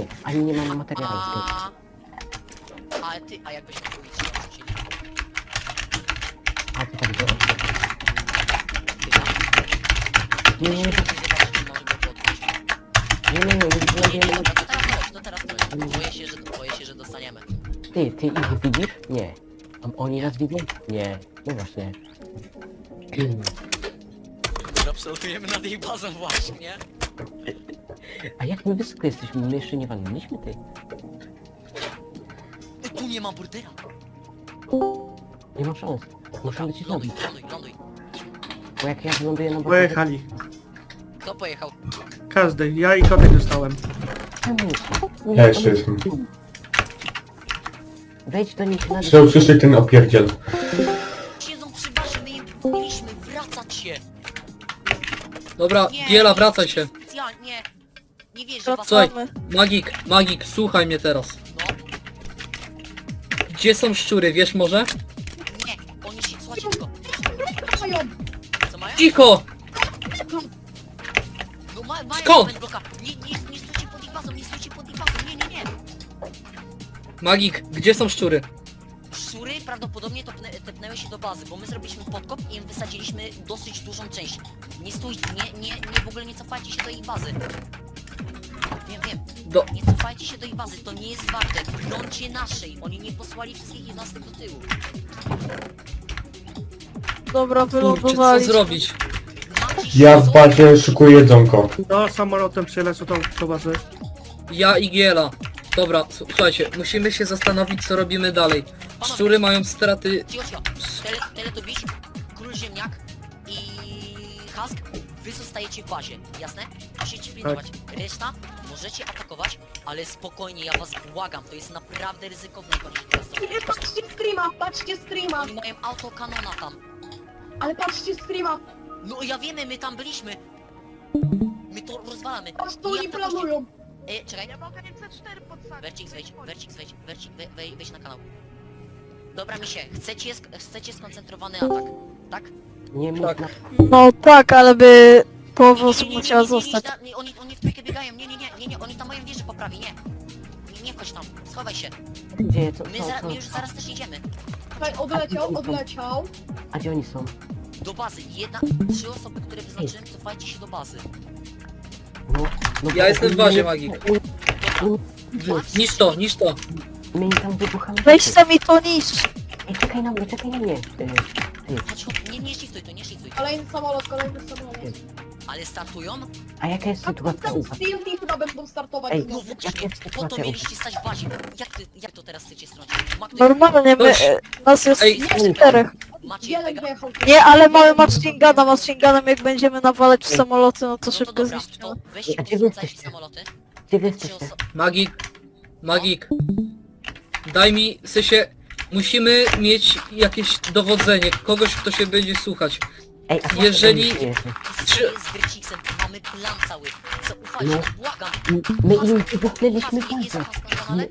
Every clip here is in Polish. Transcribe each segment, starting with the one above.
nie, ani nie mamy materiału. A... A ty, a jakbyśmy nie wrzucili? A co tak było? Nie, nie, nie, nie, nie, nie, nie, Nie, nie, nie, nie, dobra, to teraz chodź, to teraz chodź. Boję się, że, boję się, że dostaniemy. Ty, ty ich widzisz? Nie. A oni nas widzą? Nie. No właśnie. Absolutujemy nad jej bazą właśnie. A jak my wysoko jesteśmy? My jeszcze nie walnęliśmy, ty. Ej, Tu nie ma burdera. Nie ma szans. Muszę lecieć na Ląduj, dół. ląduj, ląduj. Bo jak ja wyląduję na boku... Pojechali. Kto pojechał? Każdy. Ja i kotek dostałem. Czemu? Ja jeszcze jestem. Wejdź do nich na Chcę usłyszeć ten opierdziel. Siedzą przy barze, my mówiliśmy wracać się. Dobra, Nie, nie, wracaj się. Specjalnie. Nie wierzę was. Słuchaj, Magik, Magik, słuchaj mnie teraz. No, Gdzie są szczury, wiesz może? nie, oni się, słuchajcie tylko. Co mają? Cicho! No ma, mają Skąd? bloka. Nie, nie, nie stójcie pod ich bazą, nie stójcie pod ich bazą, nie, nie, nie. Magik, gdzie są szczury? Szczury prawdopodobnie topnę, tepnęły się do bazy, bo my zrobiliśmy podkop i im wysadziliśmy dosyć dużą część. Nie stójcie, nie, nie, nie, w ogóle nie cofajcie się do ich bazy. Wiem, wiem, Do... nie cofajcie się do ich bazy, to nie jest warte. Brońcie naszej, oni nie posłali wszystkich jednostek do tyłu. Dobra, Kurczę, co wylądowali. zrobić? Macie Ja w bazie szykuję jedzonko. No, samolotem przylecą tą towarzy. Ja i Giela. Dobra, s- słuchajcie, musimy się zastanowić, co robimy dalej. Szczury mają straty... Cicho, cicho. Tele, Teletubiś, Król Ziemniak i Husk, wy zostajecie w bazie, jasne? Musicie pilnować. Reszta możecie atakować, ale spokojnie, ja was błagam, to jest naprawdę ryzykowne. jak oni się teraz stosują. Nie, patrzcie streama, patrzcie streama, Oni mają autokanona tam. ale patrzcie streama, No ja wiemy, my tam byliśmy. My to rozwalamy. I to jak oni planują. E, czekaj. Ja mogę MC4 podsadzić. Vercix wejdź, Vercix wejdź, wej, wejdź na kanał. Dobra misie, chcecie, sk- chcecie skoncentrowany atak, tak? Nie mów Tak. na... No tak, ale by powóz musiał zostać. nie, nie, Oni, oni w trójkę biegają, nie, nie, nie, nie, nie, oni tam mają wieżę po prawej, nie. Nie, nie wchodź tam, schowaj się. Gdzie, co, My, co, za, co? my już zaraz też idziemy. Słuchaj, odleciał, odleciał. A gdzie oni są? Do bazy, jedna, trzy osoby, które wyznaczyłem, cofajcie się do bazy. No, no Ja bo- jestem w bazie, Magik. Niż to, niż to. My im tam wybuchamy. Weź sami to niszcz. Ej, czekaj na mnie, czekaj na mnie. Ty, ty. Chodź, chodź, nie, nie szlifuj to, nie szlifuj to. Kolejny samolot, kolejny samolot. Ale startują? A jaka jest sytuacja u was? TNT chyba będą startować Ej, No znowu. właśnie, jest po to sytuacja mieliście stać w bazie. Jak, ty, jak to teraz chcecie strącić? Ma ktoś- Normalnie my, e, nas jest Ej, czterech. Macie Wiele pega- wjechał. Nie, ale mamy machine guna, machine gunem jak będziemy nawalać w samoloty, no to No to szybko dobra, zniszczymy. to weźcie A gdzie wy posłuchajcie jesteście? samoloty. Gdzie wy Trzy jesteście? oso- Magik, Magik. Daj mi, w sensie... Musimy mieć jakieś dowodzenie, kogoś, kto się będzie słuchać. Ej, a Jeżeli- z Vercixem, mamy plan cały. No. błagam. My im wybuchnęliśmy Haski, jest na kanale?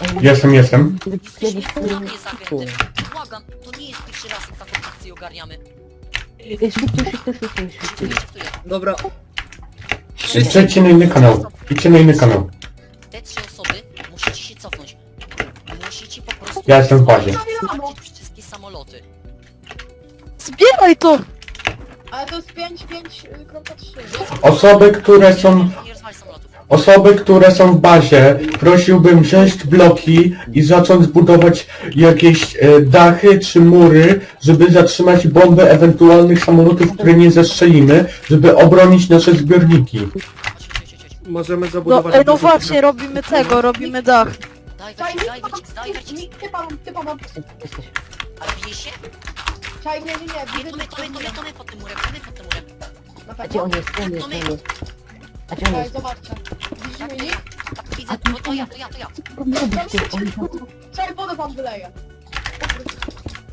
Ej, Jestem, jestem. jesteśmy w. Błagam, to nie jest pierwszy raz, jak taką akcję ogarniamy. Ej, szybciej, szybciej, szybciej, Szybciej, szybciej. Dobra. Wszyscy... Przejdźcie na inny kanał. Idźcie na inny kanał. Te trzy osoby musicie się cofnąć. Musicie po prostu... Ja jestem w bazie. Wszystkie samoloty. Zbieraj to! Ale to jest y, 5.5.3. Osoby, które są... Nie rozwali samolotów. Osoby, które są w bazie, prosiłbym wziąć bloki i zacząć budować jakieś e, dachy czy mury, żeby zatrzymać bomby ewentualnych samolotów, które nie zestrzelimy, żeby obronić nasze zbiorniki. Chodź, chodź, chodź, chodź. Możemy No, zabudować... ej, no właśnie, robimy tego, robimy dach. Daj daj Vercix, daj Vercix. typa mam, typa mam. Jesteś. A bije się? Czaj, nie, nie, nie, Nie, widzę, to my, to my, to my, to my pod tym murem, to my pod tym murem. Na A gdzie pewno. on jest? On jest? On jest? A gdzie on Czaj, jest? zobaczcie. Tak, Widzimy to ich? ja, tak, widzę, to, to ja, to ja, to ja. Ty. Czaj, wodę wam wyleję.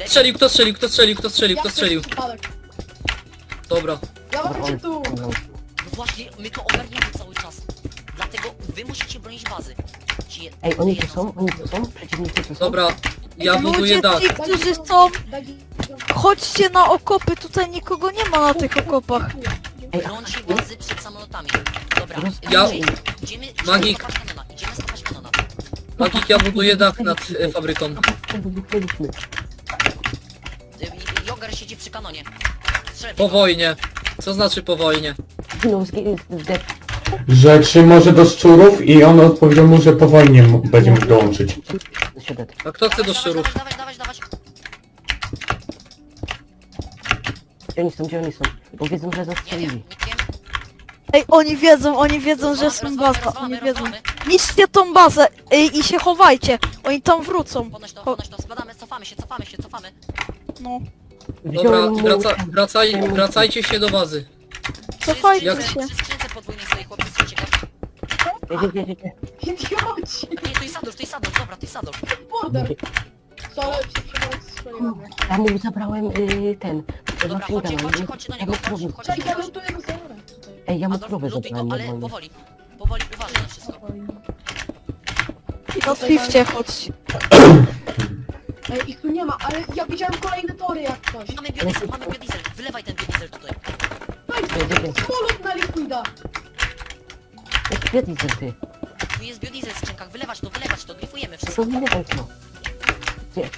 Strzelił, kto strzelił, kto strzelił, kto strzelił, kto strzelił. Dobra. Ja Dobra, cię tu. tam, no. No właśnie, my to ogarniamy cały czas. Dlatego wy musicie bronić bazy. Ci- Ej, oni tu są? Oni tu są? Przeciwnicy tu są? Dobra. Ja buduję dach. ci, którzy są, chodźcie na okopy, tutaj nikogo nie ma na tych okopach. Ej, bazy przed samolotami. Dobra, Ja- idziemy, idziemy Magik. idziemy Magik, ja buduję dach nad e, fabryką. Y, y, Jogar siedzi przy kanonie. Strzel w Po niego. wojnie. Co znaczy po wojnie? Zginął, zginął, zdech. Że czy może do szczurów i on odpowiedział mu, że po wojnie mu- będzie mógł dołączyć. Siedem. A kto chce do szczurów? Dawać, dawać, dawać, dawać. Gdzie oni są, gdzie oni są? Bo wiedzą, że Nie wiem, zastrzelili. Ej, oni wiedzą, oni wiedzą, że są rozwalamy, baza, rozwalamy, oni wiedzą. rozwalamy. Niszcie tą bazę ej, i się chowajcie. Oni tam wrócą. Podnoś to, Cho- podnoś to, spadamy, cofamy się, cofamy się, cofamy. No, Dobra, Wziąłem mu- wraca, wracaj, wracajcie się do bazy. cofajcie Jak- się. Przy skrzynce podwójnej stoi chłopcy, słuchajcie go. Gdzie, gdzie, gdzie, gdzie? Idioci! Nie, to jest Sadów, to jest Sadów, dobra, to jest Sadów. Border! Przebrać strzeliłem. Ja mu zabrałem y, ten. Dobra, Machine chodźcie, guna, chodźcie, ja mu- chodźcie do ja niego, mu krowę- chodźcie. Ej, ja mu Adolf, krowę lutuj go, zabrałem ale normalnie. powoli. Powoli, uważaj na wszystko. No piwcie, chodźcie. Ej, ich tu nie ma, ale ja widziałem kolejne tory jak coś. Mamy biodiesel, mamy biodiesel, wylewaj ten biodiesel tutaj. Gdzie, gdzie? Samolot na liquida! Gdzie diesel ty? Tu jest biodiesel w skrzynkach, wylewać to, wylewać to, grifujemy To wszystko. nie wiem co. Gdzie?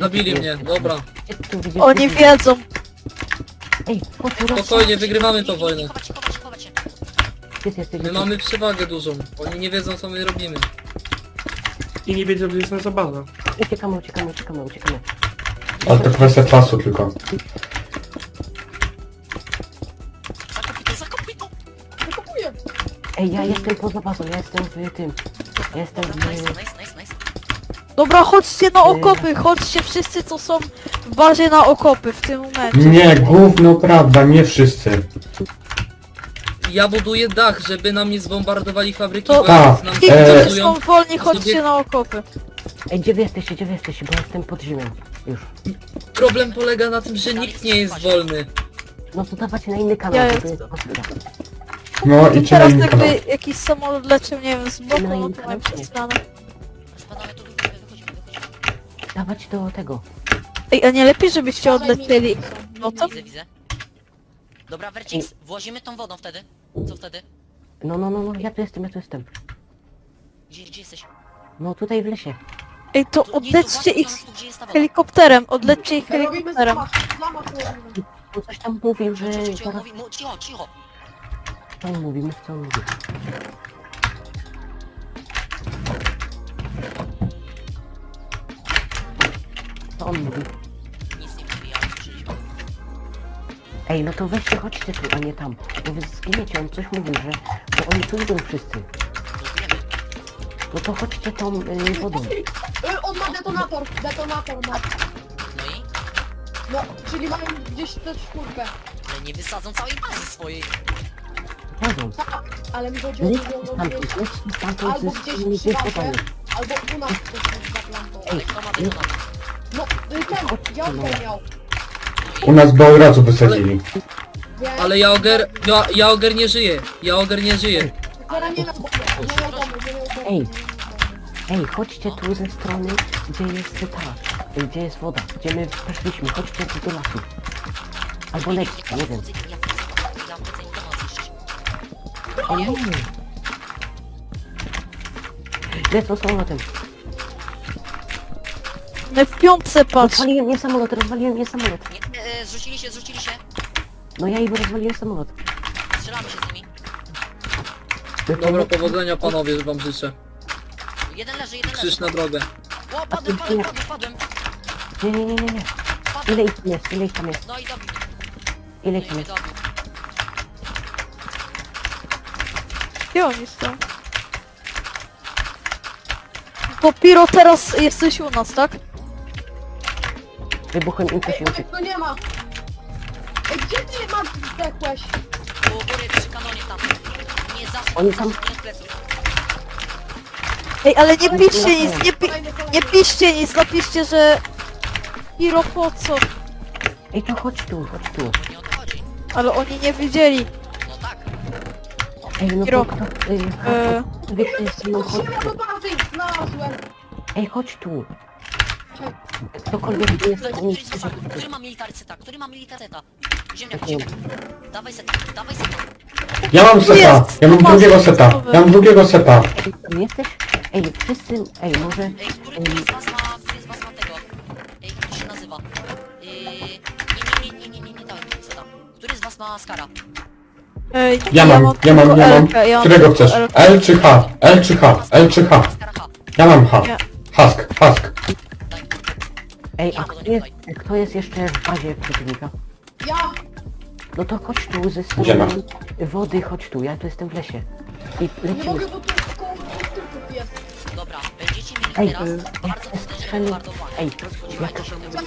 Zabili mnie, dobra. Oni wiedzą. Ej, chodź, chodź, Spokojnie, wygrywamy tą wojnę. Chować chować chować się. My mamy przewagę dużą. Oni nie wiedzą co my robimy. I nie wiedzą, że jest nasza baza. Uciekamy, uciekamy, uciekamy, uciekamy. Ale to kwestia czasu tylko. Zakopuj to, zakopuj to. Wykopuję! Ej, ja jestem poza bazą, ja jestem w tym. Ja jestem Dobra, nice, w... nice, nice, nice. Dobra, chodźcie na okopy, chodźcie wszyscy, co są w bazie na okopy w tym momencie. Nie, gówno prawda, nie wszyscy. Ja buduję dach, żeby nam nie zbombardowali fabryki, To- bo jak Tak, nam Ci, e, którzy są wolni, chodźcie na okopy. Ej, gdzie wy jesteście, gdzie wy jesteście, bo jestem pod ziemią. Już. Problem polega na tym, że nikt nie jest wolny. No to dawać na inny kanał, Ja bo to jest. No To i czy teraz jakby jakiś samolot leciał, nie wiem, z boku, No to mają Dawać do tego. Ej, a nie lepiej, żebyście odlecieli. No to Widzę, widzę. Dobra, Vercix, włozimy tą wodą wtedy. Co wtedy? No, no, no, no, ja tu jestem, ja tu jestem. Gdzie, gdzie jesteś? No tutaj w lesie. Ej, to Tu- nie, tu odlećcie właśnie ich tu, gdzie jest ta woda. helikopterem, odlećcie ich Robimy helikopterem. zamach, zamach robimy. On coś tam mówił, że Cicho, cicho, zaraz... mówi, mu- cicho, cicho. Co on mówi, mów co on mówi. Co on mówi? Nic nie mówi, słyszeliśmy. Ej, no to weźcie, chodźcie tu, a nie tam. Bo wy zginiecie, on coś mówił, że... Bo oni tu idą wszyscy. No to chodźcie tą y, wodą. Y, On ma detonator, detonator ma. No i? No, czyli mają gdzieś tę czwórkę. Ale nie wysadzą całej bazy swojej. Wodą. Tak, ale mi chodzi o to, że stamtąd, gdzieś, albo ze gdzieś przy wodami. albo u nas ktoś jest za plantą. Ale kto ma detonator? No, y, ten, miał. U nas by od razu wysadzili. Ale Jaoger, ja, Jaoger nie żyje. Jaoger nie żyje. Nie miał domu, nie miał domu, nie miał domu. Ej. Ej, chodźcie tu ze strony, gdzie jest ta, gdzie jest woda, gdzie my weszliśmy, chodźcie tu do lasu. Albo lećcie, nie wiem. Ja wchodzę, ja wchodzę My w piątce patrz. Rozwaliłem mnie samolot, rozwaliłem mnie samolot. Nie, e, zrzucili się, zrzucili się. No ja im rozwaliłem samolot. Strzelamy się z nimi. No to Dobra, powodzenia panowie, wam życzę. Jeden leży, jeden leży. Krzyż na drogę. O, padłem, padłem, padłem, padłem. Nie, nie, nie, nie, nie. Ile Padłem. ich tam jest, ile ich tam jest, No i dobił. ile No ich i tam mnie jest. dobił. Gdzie oni są? Dopiero teraz jesteś u nas, tak? Coś Ej, tu nie ma. Ej, gdzie ty masz zdechłeś? Góry przy kanonie tam. Nie Oni tam- pleców. Ej, ale nie piszcie nic, nie, pi Kolejny, kolejny. nie piszcie nic, napiszcie, że... Piro po co? Ej, to chodź tu, chodź tu. Nie odchodzi. Ale oni nie wiedzieli. No tak. Ej, no Kiro. to kto... Ej, E. no chodź Strzela tu. do bazy, znalazłem. Ej, chodź tu. Ktokolwiek tu jest, Który, to który, nic z was, który ma militarceta? Który ma militarceta? Ziemniak, ziemniak. Dawaj set, dawaj set. Ja mam seta, Jest, ja mam drugiego seta, ja mam drugiego seta. Ej, tam jesteś? Ej, wszyscy, ej, może... Ej, który, który z was ma, który z was ma tego? Ej, jak to się nazywa? Yy, nie, nie, nie, nie, nie, nie, nie dałem co tam. Który z was ma skara? Ej, Ja mam, ja mam, ja mam. Elkę, ja mam Którego tylko chcesz? Elkę. L czy H? L czy H? L czy H? Ja mam H. Husk, husk. Ej, a kto jest, kto jest jeszcze w bazie przeciwnika? Ja! No to chodź tu ze Gdzie ma? strony wody, chodź tu, ja tu jestem w lesie. I Nie lecimy. mogę, bo tu koło jest. Dobra, będziecie Ej, mieli teraz y, bardzo jak. Ej, Spodziewajcie się tego.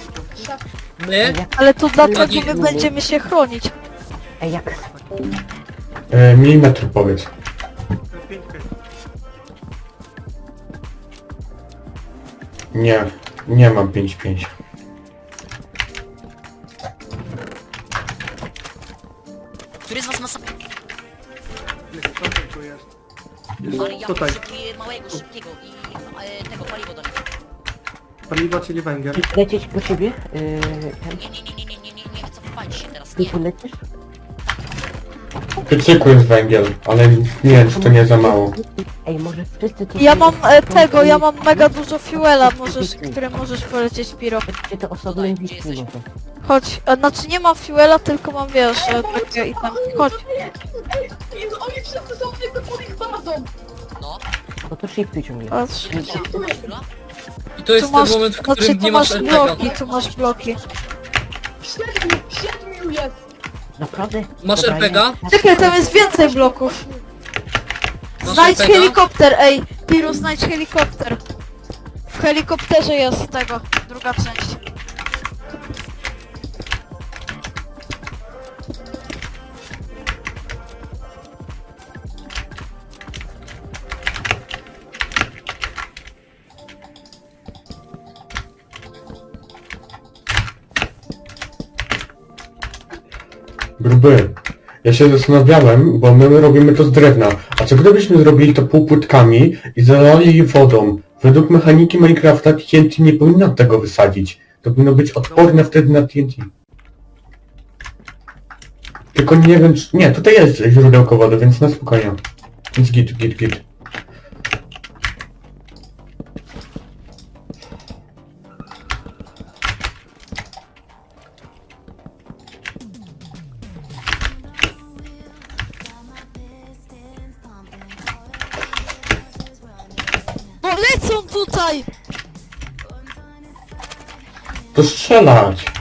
Tak, My? Jak, Ale to dlatego my będziemy się chronić. ej, jak... E, milimetr powiedz. Nie, nie mam 5-5. Który z was ma sam... Jest, to tu jest. Ale ja tutaj. potrzebuję małego, szybkiego i e, tego paliwo do niego. Paliwo, czyli węgiel. Lecieć do ciebie? Yy, ten... Nie, nie, nie, nie, nie, nie, nie, się teraz, Ty nie. tu lecisz? W piecyku jest węgiel, ale nie wiem, czy to nie za mało. Ej, może wszyscy tu... Ja mam e, tego, ja mam mega dużo fuela, możesz, które możesz polecieć Piro. To gdzie jesteś? może. Chodź, a, znaczy nie mam fuela, tylko mam wiesz, e, takie i tam. Chodź. Jezu, oni wszyscy są tylko pod ich bazą! No, No to shiftuj ciągle. Patrz. I to jest Tu ten masz, moment, w znaczy którym tu nie masz masz bloki, tu masz bloki. Siedmiu, siedmiu jest! Naprawdę? Masz Dobra, RPG? ja- Czekaj, tam jest więcej bloków. Masz Znajdź helikopter, ej, Piro, znajdź helikopter. W helikopterze jest tego, druga część. Ja się zastanawiałem, bo my robimy to z drewna. A co gdybyśmy zrobili to półpłytkami i zalali je wodą? Według mechaniki Minecrafta TNT nie powinno tego wysadzić. To powinno być odporne wtedy na TNT. Tylko nie wiem, czy... Nie, tutaj jest źródełko wody, więc na spokojnie. Więc git, git, git. To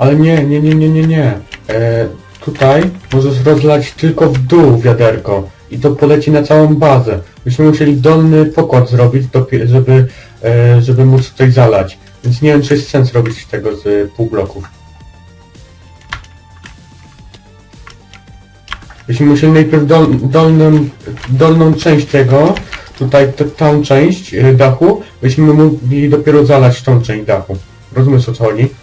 Ale nie, nie, nie, nie, nie, nie. E, tutaj możesz rozlać tylko w dół wiaderko i to poleci na całą bazę. Byśmy musieli dolny pokład zrobić, żeby, e, żeby móc tutaj zalać. Więc nie wiem, czy jest sens robić tego z pół bloków. Byśmy musieli najpierw dol, dolną, dolną część tego, tutaj tą część e, dachu, byśmy mogli dopiero zalać tą część dachu. Rozumiesz o co chodzi?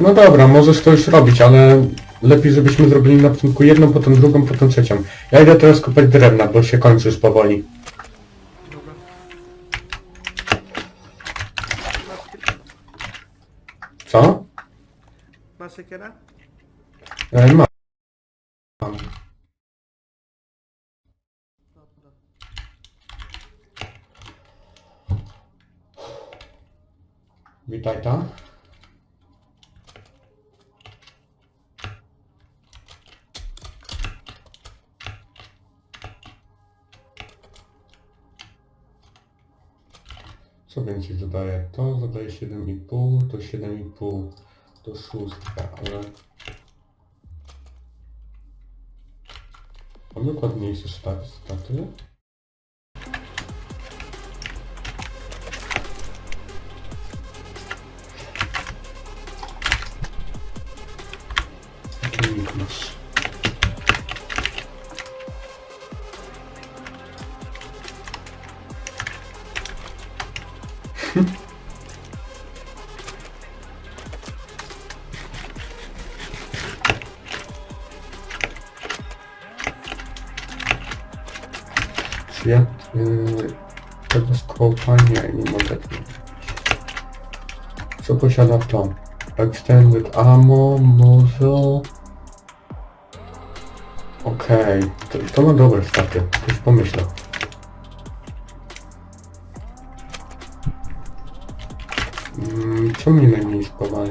No dobra, możesz to już robić, ale lepiej żebyśmy zrobili na początku jedną, potem drugą, potem trzecią. Ja idę teraz kopać drewna, bo się kończy już powoli. Dobra. Masz, Co? masz siekierę? E, ma. Mam. Dobra. Witaj ta. Co więcej zadaje? To zadaje 7,5, to 7,5, to szóstka, ale... Mam dokładniejsze sztaty, staty. Ja yy, tego skopa nie, nie mogę Co posiada to? Extended ammo, może... Okej, to, to ma dobre staty, już pomyślę. Mm, co mnie najmniej spowalnia?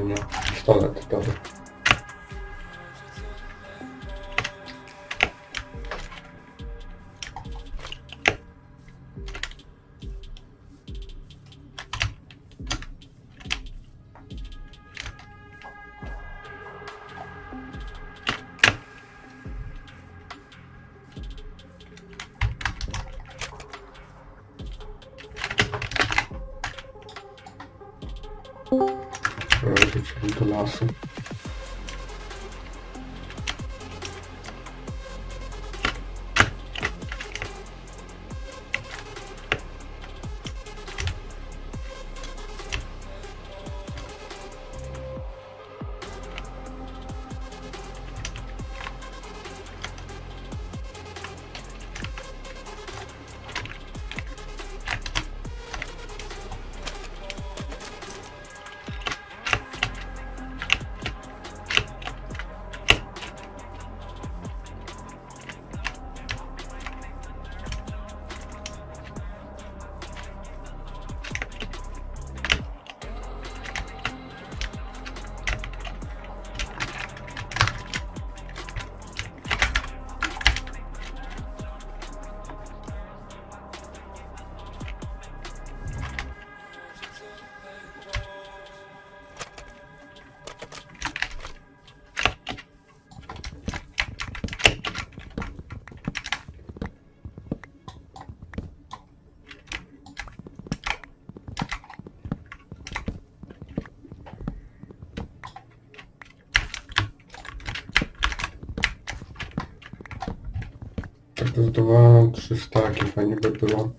Zdawałem 300, jakie fajnie by było.